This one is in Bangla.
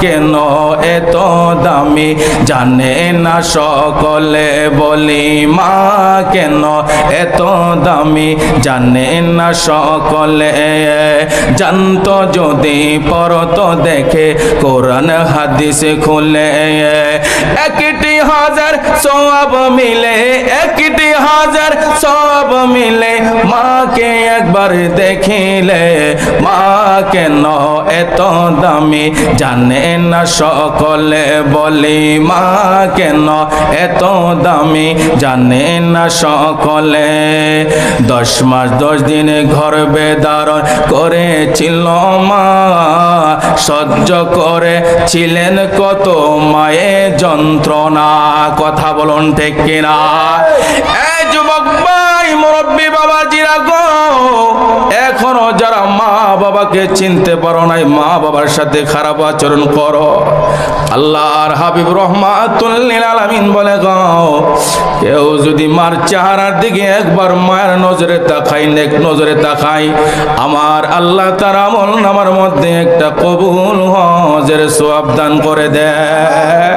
কেন এত দামি? জানে না সকলে বলি, মা, কেন এত দামি? জানে না সকলে। জানতো যদি পরত দেখে, কোরআন হাদিস খুলে। একটি হাজার সব মিলে, একটি মিলে, মাকে একবার দেখিলে। মা কেন এত দামি, জানে না সকলে বলি। মা কেন এত দামি, জানে না সকলে। দশ মাস দশ দিনে ঘর বেদারণ করেছিল মা। সহ্য করে ছিলেন কত মায়ের যন্ত্রণা। কথা বলুন ঠিক কিনা? যুবক বাবাকে চিনতে পারো নাই মা বাবার সাথে খারাপ আচরণ করো। আল্লাহর হাবিব রহমাতুল্লিল আলামিন বলে, গো, কেউ যদি মার চেহারার দিকে একবার মায়ের নজরে তাকাই নেক নজরে তাকাই আমার আল্লাহ তার আমল নামার মধ্যে একটা কবুল হজের সোয়াব দান করে দেয়।